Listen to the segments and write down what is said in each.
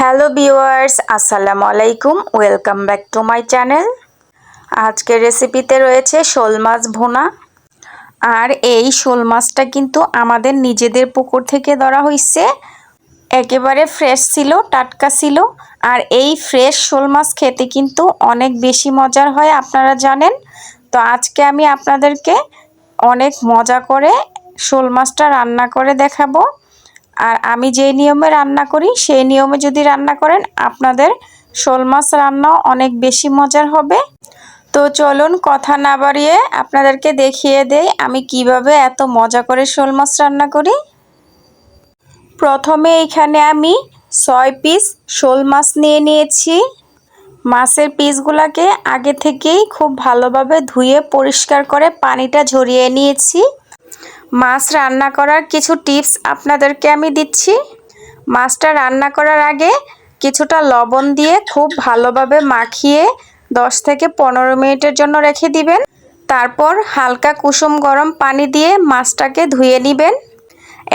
Hello viewers, আসসালামু আলাইকুম। Welcome back to my channel. আজকের রেসিপিতে রয়েছে শোল মাছ ভুনা। আর এই শোল মাছটা কিন্তু আমাদের নিজেদের পুকুর থেকে ধরা হয়েছে একেবারে ফ্রেশ ছিল, টাটকা ছিল। আর এই ফ্রেশ শোল মাছ খেতে কিন্তু অনেক বেশি মজার হয়, আপনারা জানেন। তো আজকে আমি আপনাদেরকে অনেক মজা করে শোল মাছটা রান্না করে দেখাবো। আর আমি যে নিয়মে রান্না করি, সেই নিয়মে যদি রান্না করেন, আপনাদের শোল মাছ রান্নাও অনেক বেশি মজার হবে। তো চলুন কথা না বাড়িয়ে আপনাদেরকে দেখিয়ে দেই আমি কীভাবে এত মজা করে শোল মাছ রান্না করি। প্রথমে এখানে আমি ছয় পিস শোল মাছ নিয়ে নিয়েছি। মাছের পিসগুলোকে আগে থেকেই খুব ভালোভাবে ধুয়ে পরিষ্কার করে পানিটা ঝরিয়ে নিয়েছি। মাছ রান্না করার কিছু টিপস আপনাদেরকে আমি দিচ্ছি। মাছটা রান্না করার আগে কিছুটা লবণ দিয়ে খুব ভালোভাবে মাখিয়ে দশ থেকে পনেরো মিনিটের জন্য রেখে দিবেন। তারপর হালকা কুসুম গরম পানি দিয়ে মাছটাকে ধুয়ে নেবেন।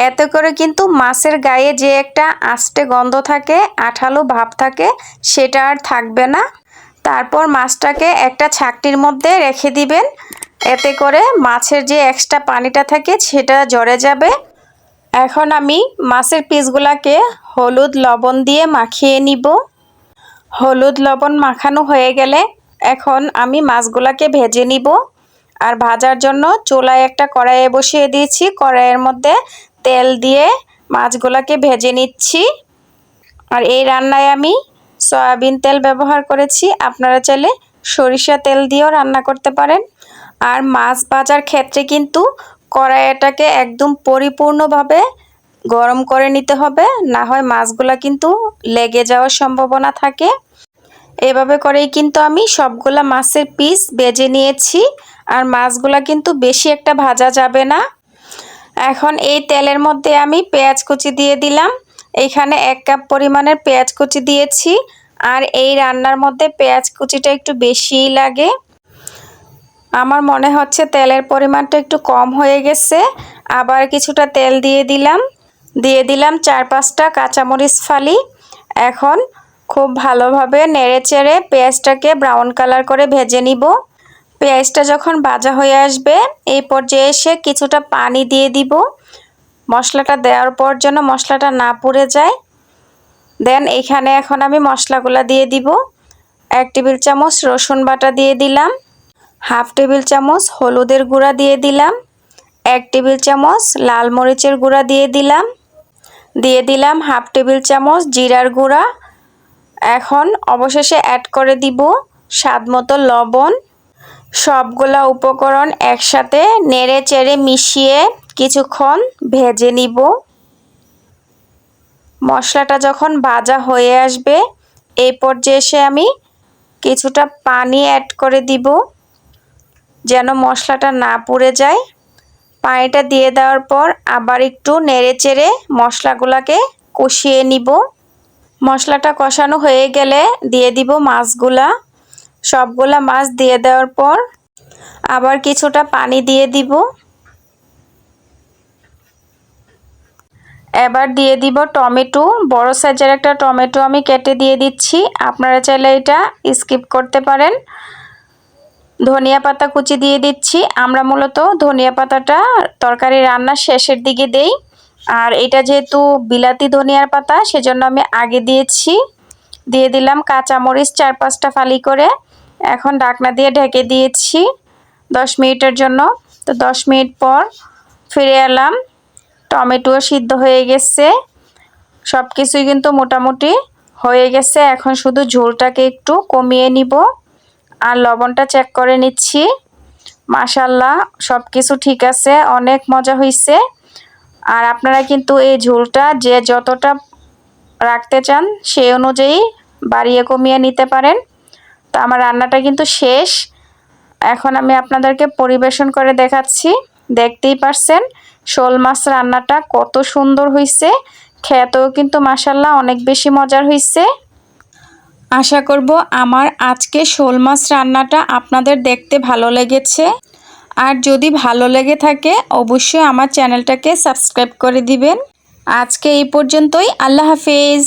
এতে করে কিন্তু মাছের গায়ে যে একটা আষ্টে গন্ধ থাকে, আঠালো ভাব থাকে, সেটা আর থাকবে না। তারপর মাছটাকে একটা ছাকটির মধ্যে রেখে দিবেন। এতে করে মাছের যে এক্সট্রা পানিটা থাকে সেটা জড়ে যাবে। এখন আমি মাছের পিসগুলাকে হলুদ লবণ দিয়ে মাখিয়ে নিব। হলুদ লবণ মাখানো হয়ে গেলে এখন আমি মাছগুলাকে ভেজে নিব। আর ভাজার জন্য চুলায় একটা কড়াইয়ে বসিয়ে দিয়েছি। কড়াইয়ের মধ্যে তেল দিয়ে মাছগুলাকে ভেজে নিচ্ছি। আর এই রান্নায় আমি সয়াবিন তেল ব্যবহার করেছি। আপনারা চাইলে সরিষা তেল দিয়েও রান্না করতে পারেন। আর মাছ ভাজার ক্ষেত্রে কিন্তু কড়াইটাকে একদম পরিপূর্ণভাবে গরম করে নিতে হবে। না হয় মাছগুলা কিন্তু লেগে যাওয়ার সম্ভাবনা থাকে। এভাবে করেই কিন্তু আমি সবগুলা মাছের পিস বেজে নিয়েছি আর মাছগুলা কিন্তু বেশি একটা ভাজা যাবে না। এখন এই তেলের মধ্যে আমি পেঁয়াজ কুচি দিয়ে দিলাম। এখানে এক কাপ পরিমাণের পেঁয়াজ কুচি দিয়েছি। আর এই রান্নার মধ্যে পেঁয়াজ কুচিটা একটু বেশিই লাগে। আমার মনে হচ্ছে তেলের পরিমাণটা একটু কম হয়ে গেছে। আবার কিছুটা তেল দিয়ে দিলাম। দিয়ে দিলাম চার পাঁচটা কাঁচামরিচ ফালি। এখন খুব ভালোভাবে নেড়ে চেড়ে পেঁয়াজটাকে ব্রাউন কালার করে ভেজে নিব। পেঁয়াজটা যখন ভাজা হয়ে আসবে, এই পর্যায়ে এসে কিছুটা পানি দিয়ে দিব। মশলাটা দেওয়ার পর যেন মশলাটা না পুড়ে যায়। দেন এখানে এখন আমি মশলাগুলো দিয়ে দিব। এক টেবিল চামচ রসুন বাটা দিয়ে দিলাম। হাফ টেবিল চামচ হলুদের গুঁড়া দিয়ে দিলাম, এক টেবিল চামচ লাল মরিচের গুঁড়া দিয়ে দিলাম দিয়ে দিলাম হাফ টেবিল চামচ জিরার গুঁড়া। এখন অবশেষে অ্যাড করে দিব স্বাদ মতো লবণ। সবগুলা উপকরণ একসাথে নেড়ে চেড়ে মিশিয়ে কিছুক্ষণ ভেজে নিব। মশলাটা যখন ভাজা হয়ে আসবে, এই পর্যায়ে এসে আমি কিছুটা পানি অ্যাড করে দিব। যেন মশলাটা না পুড়ে যায়। পানিটা দিয়ে দেওয়ার পর আবার একটু নেড়ে চেড়ে মশলাগুলোকে কষিয়ে নিব। মশলাটা কষানো হয়ে গেলে দিয়ে দিব মাছগুলা। সবগুলা মাছ দিয়ে দেওয়ার পর আবার কিছুটা পানি দিয়ে দিব। এবার দিয়ে দিব টমেটো। বড় সাইজের একটা টমেটো আমি কেটে দিয়ে দিচ্ছি। আপনারা চাইলে এটা স্কিপ করতে পারেন। ধনিয়া পাতা কুচি দিয়ে দিচ্ছি। আমরা মূলত ধনিয়া পাতাটা তরকারি রান্নার শেষের দিকে দেই। আর এটা যেহেতু বিলাতি ধনিয়ার পাতা, সেজন্য আমি আগে দিয়েছি। দিয়ে দিলাম কাঁচামরিচ চার পাঁচটা ফালি করে। এখন ডাকনা দিয়ে ঢেকে দিয়েছি দশ মিনিটের জন্য। তো দশ মিনিট পর ফিরে এলাম। টমেটো সিদ্ধ হয়ে গেছে। সব কিছুই কিন্তু মোটামুটি হয়ে গেছে। এখন শুধু ঝোলটাকে একটু কমিয়ে নিব। আর লবণটা চেক করে নিচ্ছি। মাশাল্লাহ সব কিছু ঠিক আছে, অনেক মজা হয়েছে আর আপনারা কিন্তু এই ঝোলটা যে যতটা রাখতে চান সেই অনুযায়ী বাড়িয়ে কমিয়ে নিতে পারেন। তো আমার রান্নাটা কিন্তু শেষ। এখন আমি আপনাদেরকে পরিবেশন করে দেখাচ্ছি। দেখতেই পারছেন, শোল মাছ রান্নাটা কত সুন্দর হয়েছে খেতেও কিন্তু মাসাল্লাহ অনেক বেশি মজার হয়েছে আশা করব আমার আজকে শোল মাছ রান্নাটা আপনাদের দেখতে ভালো লেগেছে। আর যদি ভালো লেগে থাকে, অবশ্যই আমার চ্যানেলটাকে সাবস্ক্রাইব করে দিবেন। আজকে এই পর্যন্তই, আল্লাহ হাফেজ।